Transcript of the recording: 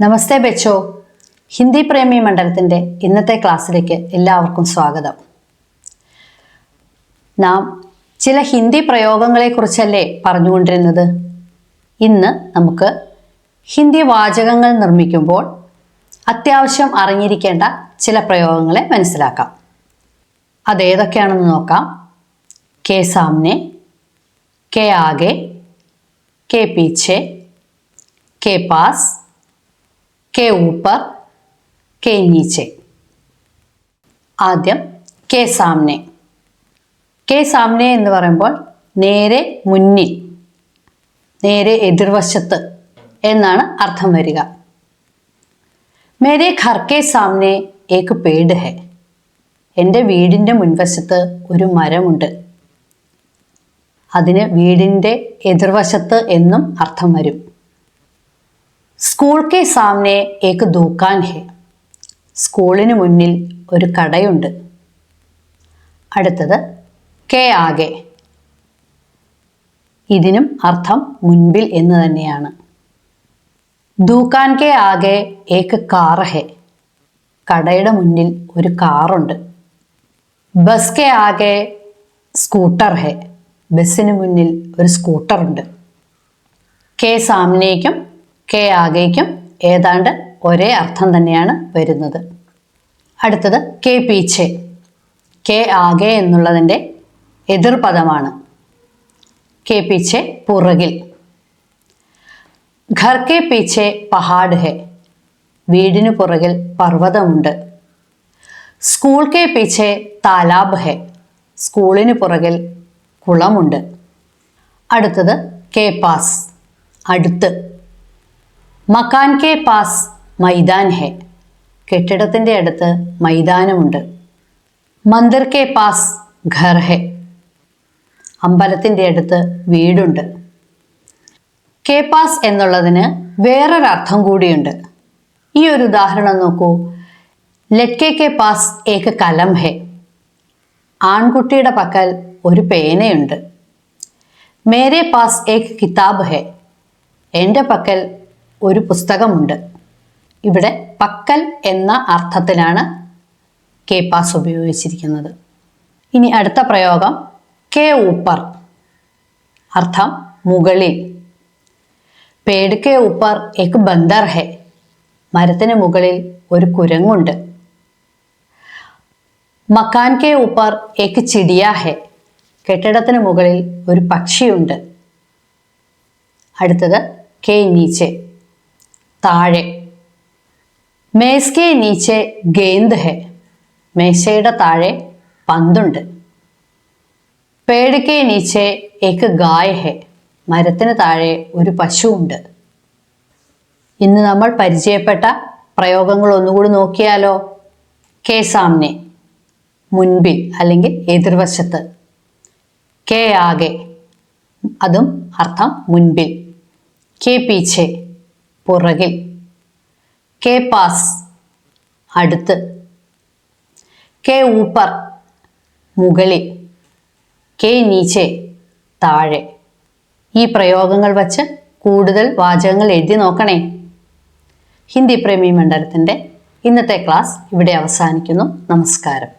നമസ്തേ ബെച്ചോ. ഹിന്ദി പ്രേമി മണ്ഡലത്തിന്റെ ഇന്നത്തെ ക്ലാസ്സിലേക്ക് എല്ലാവർക്കും സ്വാഗതം. നാം ചില ഹിന്ദി പ്രയോഗങ്ങളെക്കുറിച്ചല്ലേ പറഞ്ഞുകൊണ്ടിരുന്നത്? ഇന്ന് നമുക്ക് ഹിന്ദി വാചകങ്ങൾ നിർമ്മിക്കുമ്പോൾ അത്യാവശ്യം അറിഞ്ഞിരിക്കേണ്ട ചില പ്രയോഗങ്ങളെ മനസ്സിലാക്കാം. അതേതൊക്കെയാണെന്ന് നോക്കാം. കെ സാംനെ കെ ആകെ കെ പീച്ചെ കെ പാസ് के ऊपर के नीचे ആദ്യം കെ സാമനെ കെ സാമനെ എന്ന് പറയുമ്പോൾ നേരെ മുന്നിൽ നേരെ എതിർവശത്ത് എന്നാണ് അർത്ഥം വരിക മേരെ ഘർ കെ സാമനെ ഏക്ക് പേട് ഹെ എൻ്റെ വീടിൻ്റെ മുൻവശത്ത് ഒരു മരമുണ്ട് അതിന് വീടിൻ്റെ എതിർവശത്ത് എന്നും അർത്ഥം വരും സ്കൂൾ കെ സാമനെ ഏക്ക് ദൂക്കാൻ ഹെ. സ്കൂളിന് മുന്നിൽ ഒരു കടയുണ്ട്. അടുത്തത് കെ ആകെ. ഇതിനും അർത്ഥം മുൻപിൽ എന്ന് തന്നെയാണ്. ദൂക്കാൻ കെ ആകെ ഏക്ക് കാർ ഹെ. കടയുടെ മുന്നിൽ ഒരു കാറുണ്ട്. ബസ് കെ ആകെ സ്കൂട്ടർ ഹെ. ബസ്സിന് മുന്നിൽ ഒരു സ്കൂട്ടറുണ്ട്. കെ സാമനയ്ക്കും കെ ആകേക്കും ഏതാണ്ട് ഒരേ അർത്ഥം തന്നെയാണ് വരുന്നത്. അടുത്തത് കെ പീച്ചെ കെ ആകെ എന്നുള്ളതിന്റെ എതിർപദമാണ് കെ പീച്ചെ പുറകിൽ. ഘർ കെ പീച്ചെ പഹാഡ് ഹെ. വീടിനു പുറകിൽ പർവതമുണ്ട്. സ്കൂൾ കെ പീച്ചെ താലാബ് ഹെ. സ്കൂളിന് പുറകിൽ കുളമുണ്ട്. അടുത്തത് കെ പാസ്. അടുത്ത് മക്കാൻ കെ പാസ് മൈതാൻ ഹെ. കെട്ടിടത്തിന്റെ അടുത്ത് മൈതാനമുണ്ട്. മന്ദിർ കെ പാസ് ഘർ ഹെ. അമ്പലത്തിന്റെ അടുത്ത് വീടുണ്ട്. കെ പാസ് എന്നുള്ളതിന് വേറൊരർത്ഥം കൂടിയുണ്ട്. ഈ ഒരു ഉദാഹരണം നോക്കൂ. ലറ്റെ കെ പാസ് ഏക്ക് കലം ഹെ. ആൺകുട്ടിയുടെ പക്കൽ ഒരു പേനയുണ്ട്. മേരെ പാസ് ഏക്ക് കിതാബ് ഹെ. എന്റെ പക്കൽ ഒരു പുസ്തകമുണ്ട്. ഇവിടെ പക്കൽ എന്ന അർത്ഥത്തിലാണ് കെ പാസ് ഉപയോഗിച്ചിരിക്കുന്നത്. ഇനി അടുത്ത പ്രയോഗം കെ ഊപ്പർ. അർത്ഥം മുകളിൽ. പേട് കെ ഊപ്പർ എക്ക് ബന്ദർ ഹെ. മരത്തിന് മുകളിൽ ഒരു കുരങ്ങുണ്ട്. മക്കാൻ കെ ഊപ്പർ എക്ക് ചിടിയ ഹെ. കെട്ടിടത്തിന് മുകളിൽ ഒരു പക്ഷിയുണ്ട്. അടുത്തത് കെ നീച്ചെ. താഴെ. മേസ്കേ നീച്ചെ ഗേന്ദ് ഹെ. മേശയുടെ താഴെ പന്തുണ്ട്. പേട് കെ നീച്ചെ ഏക്ക് ഗായ് ഹെ. മരത്തിന് താഴെ ഒരു പശുവുണ്ട്. ഇന്ന് നമ്മൾ പരിചയപ്പെട്ട പ്രയോഗങ്ങൾ ഒന്നുകൂടി നോക്കിയാലോ? കെ സാമ്നെ. മുൻപിൽ അല്ലെങ്കിൽ എതിർവശത്ത്. കെ ആകെ. അതും അർത്ഥം മുൻപിൽ. കെ പീछे പുറകിൽ കെ പാസ്. അടുത്ത്. കെ ഊപ്പർ. മുകളിൽ. കെ നീച്ചെ. താഴെ. ഈ പ്രയോഗങ്ങൾ വച്ച് കൂടുതൽ വാചകങ്ങൾ എഴുതി നോക്കണേ. ഹിന്ദി പ്രേമി മണ്ഡലത്തിന്റെ ഇന്നത്തെ ക്ലാസ് ഇവിടെ അവസാനിക്കുന്നു. നമസ്കാരം.